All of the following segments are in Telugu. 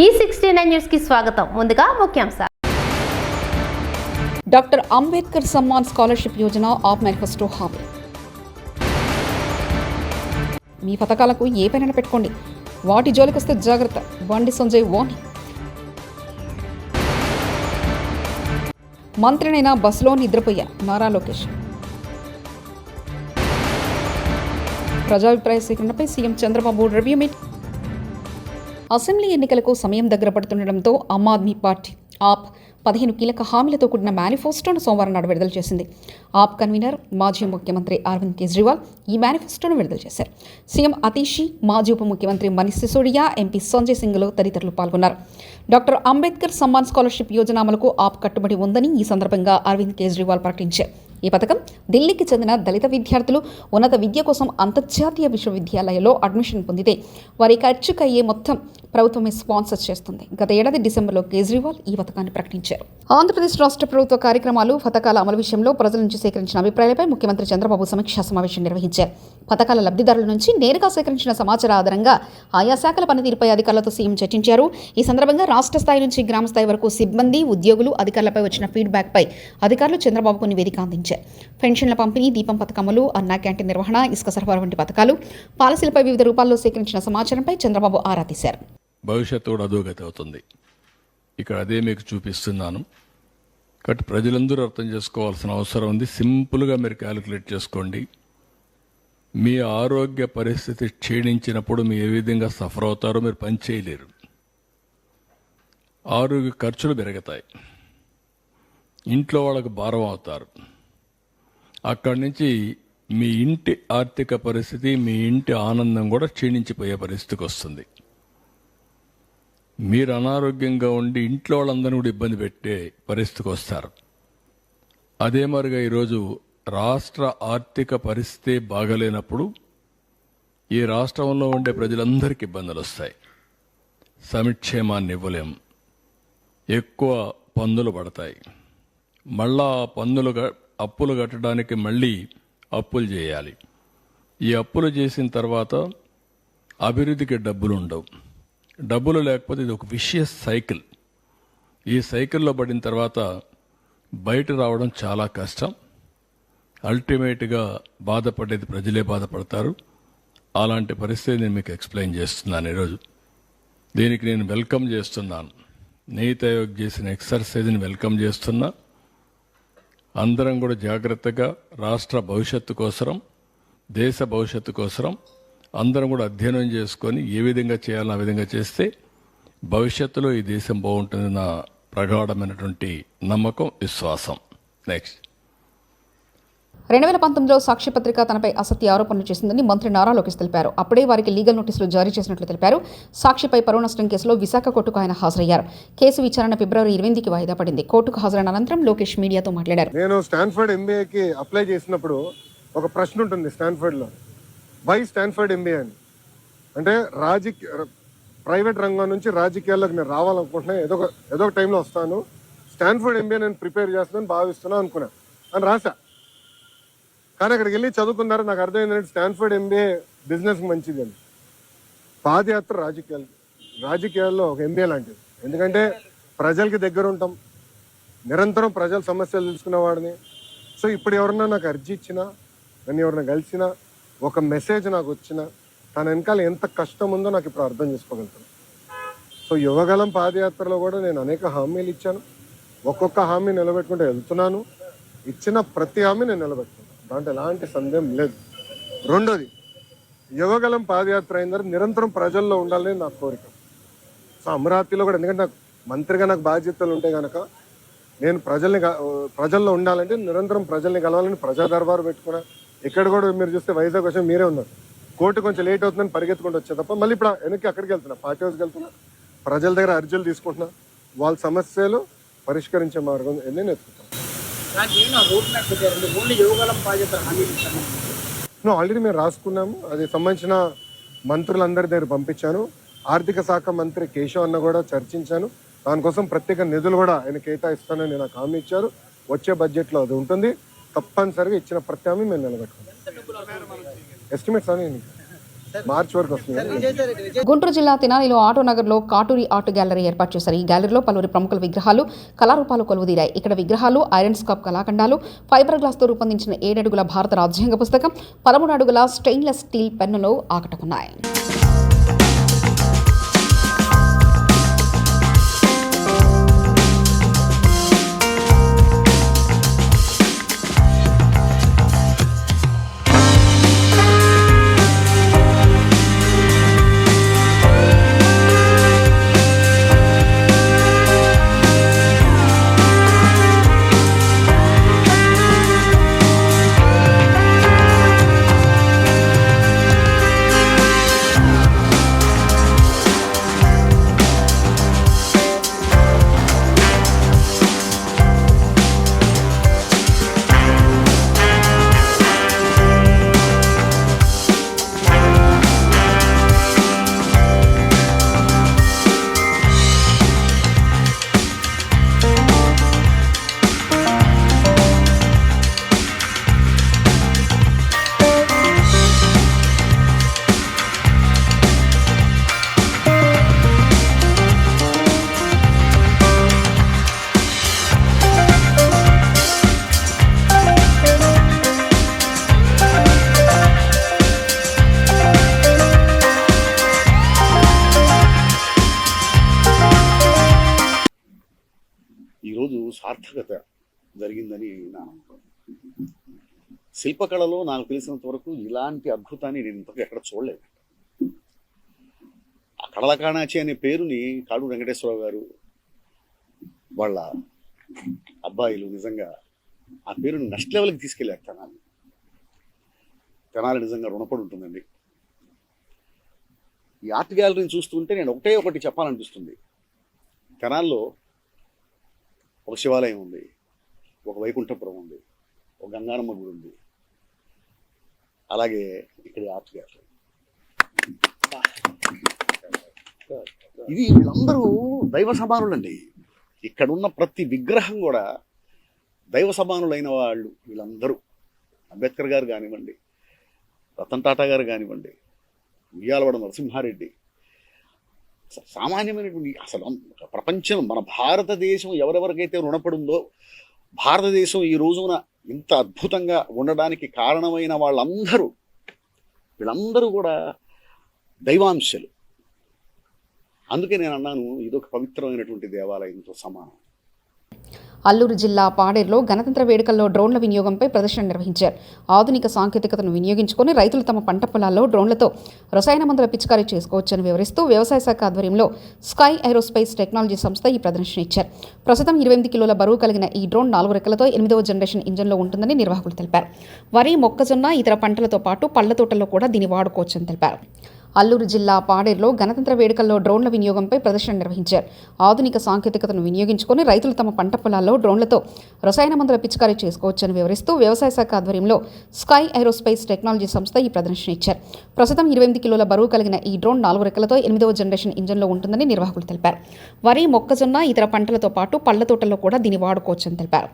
ఈ సిక్స్టీ నైన్ న్యూస్కి స్వాగతం. ముందుగా ముఖ్యాంశాలు. Doctor Ambedkar Samman scholarship Yojana AAP manifesto హామీ. మీ పథకాలకు ఏ పైన పెట్టుకోండి? వాటి జోలికొస్తే జాగ్రత్త. బండి సంజయ్ వాణి మంత్రినైనా బస్సులో నిద్రపోయా. నారా లోకేష్. ప్రజాభిప్రాయ సేకరణపై CM Chandrababu review meet. Assembly ఎన్నికలకు సమయం దగ్గర పడుతుండటంతో ఆమ్ ఆద్మీ పార్టీ ఆప్ పదిహేను కీలక హామీలతో కూడిన మేనిఫెస్టోను సోమవారం నాడు విడుదల చేసింది. ఆప్ కన్వీనర్ మాజీ ముఖ్యమంత్రి అరవింద్ కేజ్రీవాల్ ఈ మేనిఫెస్టోను విడుదల చేశారు. సీఎం అతీషి మాజీ ఉప ముఖ్యమంత్రి మనీష్ సిసోడియా ఎంపీ సంజయ్ సింగ్లు తదితరులు పాల్గొన్నారు. డాక్టర్ అంబేద్కర్ సమ్మాన్ స్కాలర్షిప్ యోజన అమలుకు ఆప్ కట్టుబడి ఉందని ఈ సందర్భంగా అరవింద్ కేజ్రీవాల్ ప్రకటించారు. ఈ పథకం ఢిల్లీకి చెందిన దళిత విద్యార్థులు ఉన్నత విద్య కోసం అంతర్జాతీయ విశ్వవిద్యాలయంలో అడ్మిషన్ పొందితే వారి ఖర్చుకయ్యే మొత్తం ప్రభుత్వమే స్పాన్సర్ చేస్తుంది. గత ఏడాది డిసెంబర్లో కేజ్రీవాల్ ఈ పథకాన్ని ప్రకటించారు. ఆంధ్రప్రదేశ్ రాష్ట్ర ప్రభుత్వ కార్యక్రమాలు పథకాల అమలు విషయంలో ప్రజల నుంచి సేకరించిన అభిప్రాయాలపై ముఖ్యమంత్రి చంద్రబాబు సమీక్షా సమావేశం నిర్వహించారు. పథకాల లబ్ధిదారుల నుంచి నేరుగా సేకరించిన సమాచార ఆధారంగా ఆయా శాఖల పనితీరుపై అధికారులతో సీఎం చర్చించారు. ఈ సందర్భంగా రాష్ట్ర స్థాయి నుంచి గ్రామ స్థాయి వరకు సిబ్బంది ఉద్యోగులు అధికారులపై వచ్చిన ఫీడ్బ్యాక్పై అధికారులు చంద్రబాబుకు నివేదిక అందించారు. పెన్షన్ల పంపిణీ దీపం పథకములు అన్నా క్యాంటీన్ నిర్వహణ ఇసుక సరఫరా వంటి పథకాలు పాలసీలపై వివిధ రూపాల్లో సేకరించిన సమాచారంపై చంద్రబాబు ఆరా తీశారు. భవిష్యత్తు కూడా అధోగతి అవుతుంది. ఇక్కడ అదే మీకు చూపిస్తున్నాను. కాబట్టి ప్రజలందరూ అర్థం చేసుకోవాల్సిన అవసరం ఉంది. సింపుల్గా మీరు క్యాలిక్యులేట్ చేసుకోండి. మీ ఆరోగ్య పరిస్థితి క్షీణించినప్పుడు మీరు ఏ విధంగా సఫర్ అవుతారో మీరు పని చేయలేరు. ఆరోగ్య ఖర్చులు పెరుగుతాయి. ఇంట్లో వాళ్ళకు భారం అవుతారు. అక్కడి నుంచి మీ ఇంటి ఆర్థిక పరిస్థితి మీ ఇంటి ఆనందం కూడా క్షీణించిపోయే పరిస్థితికి వస్తుంది. మీరు అనారోగ్యంగా ఉండి ఇంట్లో వాళ్ళందరినీ కూడా ఇబ్బంది పెట్టే పరిస్థితికి వస్తారు. అదే మరిగా ఈరోజు రాష్ట్ర ఆర్థిక పరిస్థితి బాగలేనప్పుడు ఈ రాష్ట్రంలో ఉండే ప్రజలందరికీ ఇబ్బందులు వస్తాయి. సమిక్షేమాన్ని ఇవ్వలేం ఎక్కువ పన్నులు పడతాయి. మళ్ళా పందులుగా పన్నులు అప్పులు కట్టడానికి మళ్ళీ అప్పులు చేయాలి. ఈ అప్పులు చేసిన తర్వాత అభివృద్ధికి డబ్బులు ఉండవు. డబ్బులు లేకపోతే ఇది ఒక విషియస్ సైకిల్ ఈ సైకిల్లో పడిన తర్వాత బయట రావడం చాలా కష్టం. అల్టిమేట్గా బాధపడేది ప్రజలే బాధపడతారు. అలాంటి పరిస్థితి నేను మీకు ఎక్స్ప్లెయిన్ చేస్తున్నాను ఈరోజు. దీనికి నేను వెల్కమ్ చేస్తున్నాను. నీతి ఆయోగ్ చేసిన ఎక్సర్సైజ్ని వెల్కమ్ చేస్తున్నా. అందరం కూడా జాగ్రత్తగా రాష్ట్ర భవిష్యత్తు కోసరం దేశ భవిష్యత్తు కోసరం అందరం కూడా అధ్యయనం చేసుకొని ఏ విధంగా చేయాలో ఆ విధంగా చేస్తే భవిష్యత్తులో ఈ దేశం బాగుంటుంది నా ప్రగాఢమైనటువంటి నమ్మకం విశ్వాసం. నెక్స్ట్ రెండు వేల పంతొమ్మిదిలో సాక్షిపత్రిక తనపై అసత్య ఆరోపణలు చేసిందని మంత్రి నారా లోకేష్ తెలిపారు. అప్పుడే వారికి లీగల్ నోటీసులు జారీ చేసినట్లు తెలిపారు. సాక్షిపై పరువు నష్టం కేసులో విశాఖ కోర్టుకు ఆయన హాజరయ్యారు. కేసు విచారణ ఫిబ్రవరి ఇరవైకి వాయిదా పడింది. కోర్టుకు హాజరైన అనంతరం లోకేష్ మీడియాతో మాట్లాడారు. నేను స్టాన్ఫర్డ్ ఎంబీఏకి అప్లై చేసినప్పుడు ఒక ప్రశ్న ఉంటుంది స్టాన్ఫర్డ్లో. వై స్టాన్ఫర్డ్ ఎంబీఏ అని? అంటే రాజకీయ ప్రైవేట్ రంగం నుంచి రాజకీయాల్లోకి నేను రావాలనుకుంటున్నా ఏదో ఒక ఏదో ఒక టైంలో వస్తాను. స్టాన్ఫర్డ్ ఎంబీఏ నేను ప్రిపేర్ చేస్తున్నాను భావిస్తున్నాను అనుకున్నాను అని రాశా. కానీ అక్కడికి వెళ్ళి చదువుకున్నారు. నాకు అర్థమైందంటే స్టాన్ఫర్డ్ ఎంబీఏ బిజినెస్కి మంచిది అని. పాదయాత్ర రాజకీయాలు రాజకీయాల్లో ఒక ఎంబీఏ లాంటిది. ఎందుకంటే ప్రజలకి దగ్గర ఉంటాం. నిరంతరం ప్రజల సమస్యలు తెలుసుకునేవాడిని సో ఇప్పుడు ఎవరన్నా నాకు అర్జీ ఇచ్చినా నన్ను ఎవరన్నా కలిసినా ఒక మెసేజ్ నాకు వచ్చినా తన వెనకాల ఎంత కష్టం ఉందో నాకు ఇప్పుడు అర్థం చేసుకోగలుగుతాను. సో యువగలం పాదయాత్రలో కూడా నేను అనేక హామీలు ఇచ్చాను. ఒక్కొక్క హామీ నిలబెట్టుకుంటూ వెళ్తున్నాను. ఇచ్చిన ప్రతి హామీ నేను నిలబెట్టుకున్నాను దాంట్లో ఎలాంటి సందేహం లేదు. రెండోది యువగలం పాదయాత్ర అయిన తర్వాత నిరంతరం ప్రజల్లో ఉండాలని నా కోరిక. సో అమరావతిలో కూడా ఎందుకంటే నాకు మంత్రిగా నాకు బాధ్యతలు ఉంటాయి కనుక నేను ప్రజల్ని ప్రజల్లో ఉండాలంటే నిరంతరం ప్రజల్ని కలవాలని ప్రజా దర్బారు పెట్టుకున్నా. ఇక్కడ కూడా మీరు చూస్తే వైజాగ్ వచ్చి మీరే ఉన్నారు. కోర్టు కొంచెం లేట్ అవుతుందని పరిగెత్తుకుంటూ వచ్చే తప్ప మళ్ళీ ఇప్పుడు వెనక్కి అక్కడికి వెళ్తున్నా పార్టీ హౌస్కి వెళ్తున్నా ప్రజల దగ్గర అర్జీలు తీసుకుంటున్నా వాళ్ళ సమస్యలు పరిష్కరించే మార్గం నేను ఎత్తుకుంటాను. నువ్వు ఆల్రెడీ మేము రాసుకున్నాము. అది సంబంధించిన మంత్రులందరి దగ్గర పంపించాను. ఆర్థిక శాఖ మంత్రి కేశవ్ అన్న కూడా చర్చించాను. దానికోసం ప్రత్యేక నిధులు కూడా ఆయన కేటాయిస్తానని నాకు హామీ ఇచ్చారు. వచ్చే బడ్జెట్లో అది ఉంటుంది. తప్పనిసరిగా ఇచ్చిన ప్రతి హామీ మేము నిలబెట్టుకుంటాం. ఎస్టిమేట్స్ అని మార్చి వరకు వస్తుంది. గుంటూరు జిల్లా తెనాలిలో ఆటో నగర్లో కాటూరి ఆర్ట్ గ్యాలరీ ఏర్పాటు చేశారు. ఈ గ్యాలరీలో పలువురి ప్రముఖుల విగ్రహాలు కళారూపాలు కొలువుదీరాయి. ఇక్కడ విగ్రహాలు ఐరన్ స్కాప్ కళాఖండాలు ఫైబర్ గ్లాస్తో రూపొందించిన ఏడడుగుల భారత రాజ్యాంగ పుస్తకం పదమూడు అడుగుల స్టెయిన్లెస్ స్టీల్ పెన్నులు ఆకట్టుకున్నాయి. విన్నాను శిల్పకళలో నాకు తెలిసినంత వరకు ఇలాంటి అద్భుతాన్ని నేను ఇంతకు ఎక్కడ చూడలేదు. ఆ కళల కాణాచి అనే పేరుని కాడు వెంకటేశ్వరరావు గారు వాళ్ళ అబ్బాయిలు నిజంగా ఆ పేరుని నెక్స్ట్ లెవెల్కి తీసుకెళ్ళారు తెనాలి. తెనాలి నిజంగా రుణపడి ఉంటుందండి ఈ ఆర్ట్ గ్యాలరీని చూస్తుంటే నేను ఒకటే ఒకటి చెప్పాలనిపిస్తుంది. తెనాల్లో ఒక శివాలయం ఉంది. ఒక వైకుంఠపురం ఉంది. ఒక గంగానమ్మ గుడి ఉంది. అలాగే ఇక్కడ ఆర్ట్ గ్యాలరీ. ఇది వీళ్ళందరూ దైవ సమానులండి. ఇక్కడ ఉన్న ప్రతి విగ్రహం కూడా దైవ సమానులైన వాళ్ళు వీళ్ళందరూ. అంబేద్కర్ గారు కానివ్వండి రతన్ టాటా గారు కానివ్వండి ఉయ్యాలవాడ నరసింహారెడ్డి. సామాన్యమైనటువంటి అసలు ప్రపంచం మన భారతదేశం ఎవరెవరికైతే రుణపడుందో భారతదేశం ఈ రోజున ఇంత అద్భుతంగా ఉండడానికి కారణమైన వాళ్ళందరూ వీళ్ళందరూ కూడా దైవాంశలు. అందుకే నేను అన్నాను ఇదొక పవిత్రమైనటువంటి దేవాలయంతో సమానం. అల్లూరు జిల్లా పాడేరులో గణతంత్ర వేడుకల్లో డ్రోన్ల వినియోగంపై ప్రదర్శన నిర్వహించారు. ఆధునిక సాంకేతికతను వినియోగించుకొని రైతులు తమ పంట పొలాల్లో డ్రోన్లతో రసాయన మందుల పిచికారీ చేసుకోవచ్చని వివరిస్తూ వ్యవసాయ శాఖ ఆధ్వర్యంలో స్కై ఏరోస్పేస్ టెక్నాలజీ సంస్థ ఈ ప్రదర్శన ఇచ్చారు. ప్రస్తుతం ఇరవై ఎనిమిది కిలోల బరువు కలిగిన ఈ డ్రోన్ నాలుగు రెక్కలతో ఎనిమిదవ జనరేషన్ ఇంజన్లో ఉంటుందని నిర్వాహకులు తెలిపారు. వరి మొక్కజొన్న ఇతర పంటలతో పాటు పళ్ళ తోటల్లో కూడా దీన్ని వాడుకోవచ్చని తెలిపారు. అల్లూరు జిల్లా పాడేరులో గణతంత్ర వేడుకల్లో డ్రోన్ల వినియోగంపై ప్రదర్శన నిర్వహించారు. ఆధునిక సాంకేతికతను వినియోగించుకొని రైతులు తమ పంట పొలాల్లో డ్రోన్లతో రసాయన మందుల పిచికారీ చేసుకోవచ్చని వివరిస్తూ వ్యవసాయ శాఖ ఆధ్వర్యంలో స్కై ఏరోస్పేస్ టెక్నాలజీ సంస్థ ఈ ప్రదర్శన ఇచ్చారు. ప్రస్తుతం ఇరవై ఎనిమిది కిలోల బరువు కలిగిన ఈ డ్రోన్ నాలుగు రెక్కలతో ఎనిమిదవ జనరేషన్ ఇంజన్లో ఉంటుందని నిర్వాహకులు తెలిపారు. వరి మొక్కజొన్న ఇతర పంటలతో పాటు పళ్ళ తోటల్లో కూడా దీన్ని వాడుకోవచ్చని తెలిపారు.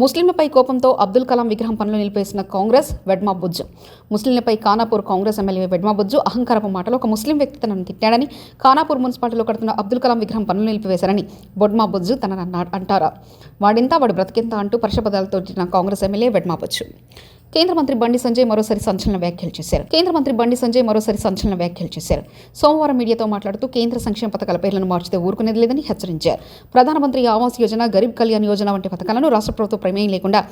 ముస్లింలపై కోపంతో అబ్దుల్ కలాం విగ్రహం పనులు నిలిపేసిన కాంగ్రెస్ వెడ్మా బుజ్జు. ముస్లింలపై ఖానాపూర్ కాంగ్రెస్ ఎమ్మెల్యే వెడ్మా బుజ్జు అహంకారపు మాటలు ఒక ముస్లిం వ్యక్తి తనను తిట్టాడని ఖానాపూర్ మున్సిపాలిటీలో కడుతున్న అబ్దుల్ కలాం విగ్రహం పనులు నిలిపివేశారని బొడ్మా బుజ్జు తనను అన్నా- అంటారా. వాడింతా వాడు బ్రతికింత అంటూ పరుషపదాలతో తిట్టిన కాంగ్రెస్ ఎమ్మెల్యే వెడ్మా బుజ్జు. కేంద్ర మంత్రి బండి సంజయ్ మరోసారి సంచలన వ్యాఖ్యలు చేశారు. కేంద్ర మంత్రి బండి సంజయ్ మరోసారి సంచలన వ్యాఖ్యలు చేశారు. సోమవారం మీడియాతో మాట్లాడుతూ కేంద్ర సంక్షేమ పథకాల పేర్లను మార్చితే ఊరుకునేది లేదని హెచ్చరించారు. ప్రధానమంత్రి ఆవాస్ యోజన గరీబ్ కళ్యాణ్ యోజన వంటి పథకాలను రాష్ట్ర ప్రభుత్వం ప్రమేయం లేకుండా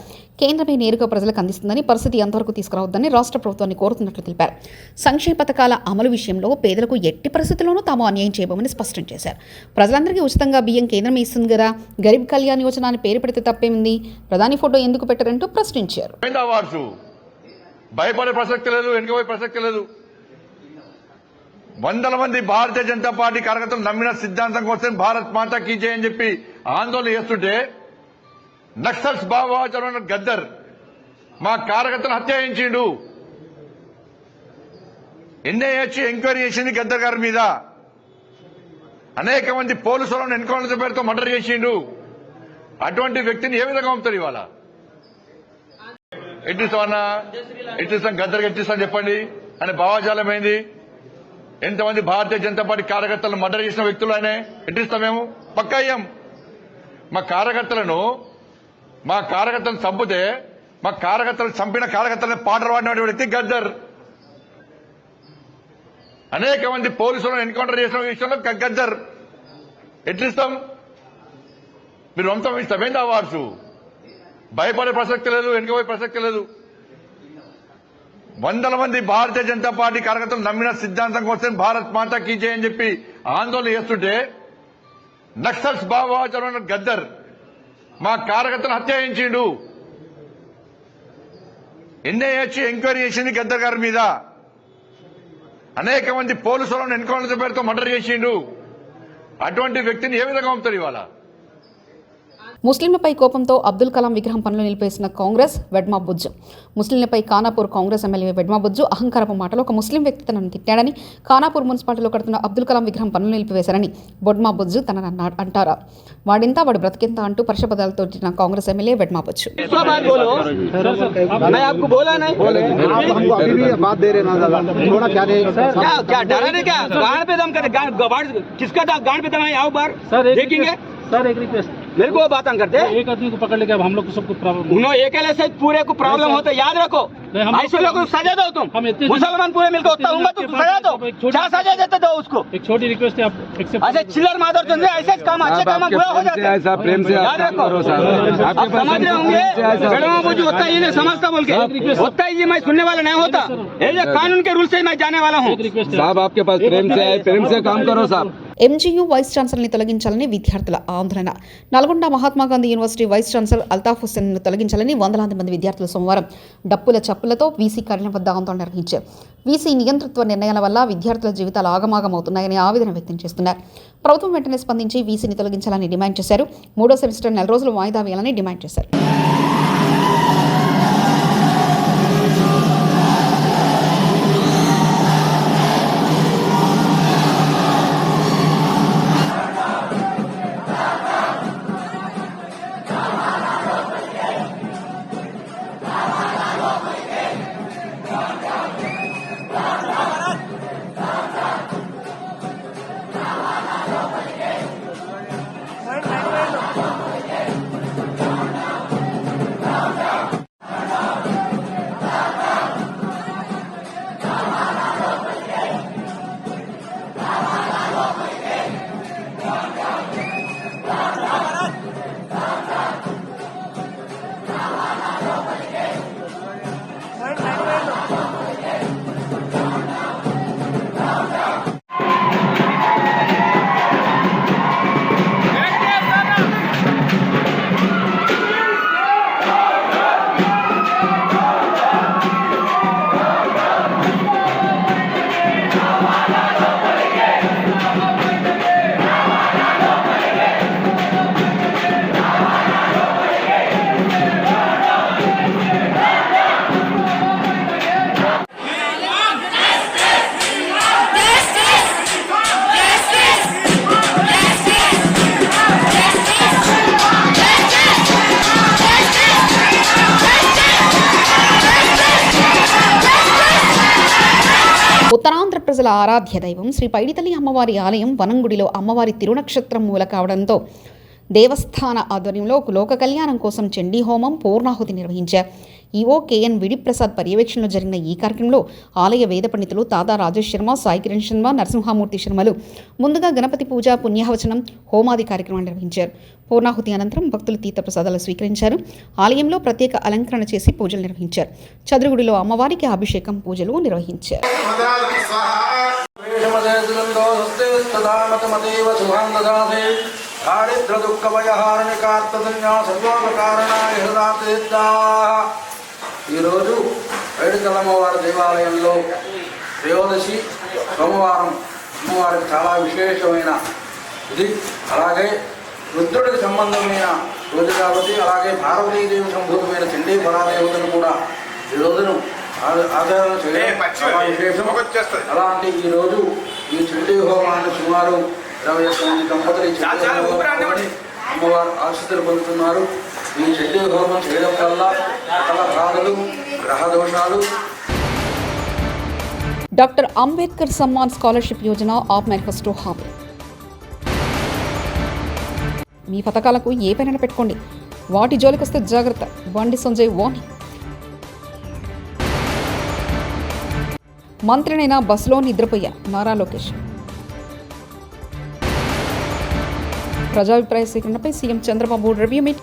కేంద్రమే నేరుగా ప్రజలకు అందిస్తుందని పరిస్థితి ఎంతవరకు తీసుకురావద్దని రాష్ట్ర ప్రభుత్వాన్ని కోరుతున్నట్లు తెలిపారు. సంక్షేమ పథకాల అమలు విషయంలో పేదలకు ఎట్టి పరిస్థితుల్లోనూ తాము అన్యాయం చేయబోమని స్పష్టం చేశారు. ప్రజలందరికీ ఉచితంగా బియ్యం కేంద్రం ఇస్తుంది కదా గరీబ్ కళ్యాణ్ యోజన అని పేరు పెడితే తప్పేమింది? ప్రధాని ఫోటో ఎందుకు పెట్టారంటూ ప్రశ్నించారు. భయపడే ప్రసక్తి లేదు వెనుకపోయే ప్రసక్తి లేదు. వందల మంది భారతీయ జనతా పార్టీ కార్యకర్తలు నమ్మిన సిద్ధాంతం కోసం భారత్ మాతా కీ చేయని అని చెప్పి ఆందోళన చేస్తుంటే నక్సల్స్ భావాచరణ గద్దర్ మా కార్యకర్తను హత్య చేయించిండు. ఎన్ఐఏ వచ్చి ఎంక్వైరీ చేసింది గద్దర్ గారి మీద. అనేక మంది పోలీసులను ఎన్కౌంటర్ పేరుతో మర్డర్ చేసిండు. అటువంటి వ్యక్తిని ఏ విధంగా పంపుతారు ఇవాళ? ఎట్టిస్తామన్నా ఎట్టిస్తాం గద్దరికి ఎట్టిస్తాం చెప్పండి. అని భావాజాలం ఏంది ఎంతమంది భారతీయ జనతా పార్టీ కార్యకర్తలను మర్డర్ చేసిన వ్యక్తులు ఆయనే? ఎట్టిస్తాం మేము? పక్క అయ్యాం. మా కార్యకర్తలను మా కార్యకర్తలను చంపితే మా కార్యకర్తలను చంపిన కార్యకర్తలను పాటలు పాడిన వ్యక్తి గద్దర్. అనేక మంది పోలీసులను ఎన్కౌంటర్ చేసిన విషయంలో గద్దర్. ఎట్లిస్తాం? మీరు వంశం ఇస్తామేంటి అవార్డ్స్? భయపడే ప్రసక్తి లేదు వెనుకపోయే ప్రసక్తి లేదు. వందల మంది భారతీయ జనతా పార్టీ కార్యకర్తలు నమ్మిన సిద్ధాంతం కోసం భారత్ మాత కీ చేయని అని చెప్పి ఆందోళన చేస్తుంటే నక్సల్స్ భావాచరణ గద్దర్ మా కార్యకర్తను హత్య చేయించిండు. ఎన్ఐఏ ఎంక్వైరీ చేసింది గద్దర్ గారి మీద. అనేక మంది పోలీసులను ఎన్కౌంటర్ పేరుతో మర్డర్ చేసిండు. అటువంటి వ్యక్తిని ఏ విధంగా పంపుతారు ఇవాళ? ముస్లింలపై కోపంతో అబ్దుల్ కలాం విగ్రహం పనులు నిలిపేసిన కాంగ్రెస్ వెడ్మా బుజ్జు ముస్లింలపై ఖానాపూర్ కాంగ్రెస్ ఎమ్మెల్యే వెడ్మా బుజ్జు అహంకారపు మాటలో ఒక ముస్లిం వ్యక్తి తనను తిట్టాడని ఖానాపూర్ మున్సిపాలిటీలో కడుతున్న అబ్దుల్ కలాం విగ్రహం పనులు నిలిపివేశారని బొడ్మా బుజ్జు తనను అన్నా- అంటారా వాడింతా వాడు బ్రతికింత అంటూ పరుషపదాలతో తిట్టిన కాంగ్రెస్ ఎమ్మెల్యే వెడ్మా బుజ్జు इसका बात बोलो मैं आपको बोला नहीं आप हमको अभी भी बात दे रहे ना दादा थोड़ा क्या दे क्या क्या डराने क्या गाड़ पे दम करे गाड़ गाड़- किसका था गाड़ पे दम है आओ बार सर एक देखेंगे रिक्वेस्ट- सर एक रिक्वेस्ट मेरे को बात करते एक आदमी को पकड़ लेके अब हम लोग को सबको प्रॉब्लम उन्होंने अकेले से पूरे को प्रॉब्लम होता है याद रखो। ऐसे लोगों को सजा दो तुम। हम इतने दिन- मुसलमान पूरे मिलकर होता को पास सजा दो। एक क्या सजा देते दो उसको। एक छोटी रिक्वेस्ट है आप एक्सेप्ट ऐसे चिल्लर मादर चंदे ऐसे काम अच्छे काम बुरा हो जाते हैं। प्रेम से याद रखो। आप समझ रहे होंगे गड़वा मुझे होता ही नहीं समझता बोल के होता ही मैं सुनने वाला नहीं होता। ये कानून के रूल से मैं जाने वाला हूँ। एक है साहब आपके पास प्रेम से प्रेम से काम करो साहब। ఎంజీయూ వైస్ ఛాన్సలర్ని తొలగించాలని విద్యార్థుల ఆందోళన. Nalgonda Mahatma Gandhi university vice chancellor Altaf హుస్సేన్ను తొలగించాలని వందలాది మంది విద్యార్థులు సోమవారం డప్పుల చప్పులతో వీసీ కార్యాలయం వద్ద ఆందోళన నిర్వహించారు. వీసీ నియంతృత్వ నిర్ణయాల వల్ల విద్యార్థుల జీవితాలు ఆగమాగమవుతున్నాయని ఆవేదన వ్యక్తం చేస్తున్నారు. ప్రభుత్వం వెంటనే స్పందించి వీసీని తొలగించాలని డిమాండ్ చేశారు. మూడో సెమిస్టర్ నెల రోజులు వాయిదా వేయాలని డిమాండ్ చేశారు. ప్రజల ఆరాధ్య దైవం శ్రీ పైడితల్లి అమ్మవారి ఆలయం వనంగుడిలో అమ్మవారి తిరునక్షత్రం మూల కావడంతో దేవస్థాన ఆధ్వర్యంలో లోక కళ్యాణం కోసం చండీ హోమం పూర్ణాహుతి నిర్వహించారు. ఈఓ కేఎన్ విడిప్రసాద్ పర్యవేక్షణలో జరిగిన ఈ కార్యక్రమంలో ఆలయ వేద పండితులు తాదా రాజేష్ శర్మ సాయి కిరణ్ శర్మ నరసింహమూర్తి శర్మలు. ముందుగా గణపతి పూజ పుణ్యావచనం హోమాది కార్యక్రమాలు నిర్వహించారు. పూర్ణాహుతి అనంతరం భక్తులు తీర్థప్రసాదాలు స్వీకరించారు. ఆలయంలో ప్రత్యేక అలంకరణ చేసి పూజలు నిర్వహించారు. చదురుగుడిలో అమ్మవారికి అభిషేకం పూజలు నిర్వహించారు. దారిద్ర దుఃఖ భయహారణికార్తన్యా సర్వోపకారణాయ హృదాతీర్థా. ఈరోజు వేడుకలమ్మవారి దేవాలయంలో త్రయోదశి సోమవారం అమ్మవారికి చాలా విశేషమైన ఇది. అలాగే రుద్రుడికి సంబంధమైన రోజు కాబట్టి అలాగే భారతీదేవి సంభూతమైన చండీ పరాదేవతను కూడా ఈ రోజును ఆధారణ చేయడం విశేషం. అలాంటి ఈ రోజు ఈ చండీ హోమాన్ని సుమారు ఇరవై ఒక్క మంది దంపతులు అమ్మవారు ఆశీస్సులు పొందుతున్నారు. ఈ చండీ హోమం చేయడం వల్ల సకల బాధలు గ్రహ దోషాలు doctor Ambedkar Samman scholarship Yojana AAP manifesto హామీ. మీ పథకాలకు ఏ పైన పెట్టుకోండి? వాటి జోలికొస్తే జాగ్రత్త. బండి సంజయ్ వార్నింగ్ మంత్రినైనా బస్సులో నిద్రపోయా నారా లోకేష్. ప్రజాభిప్రాయ సేకరణపై సీఎం చంద్రబాబు రివ్యూ మీట్.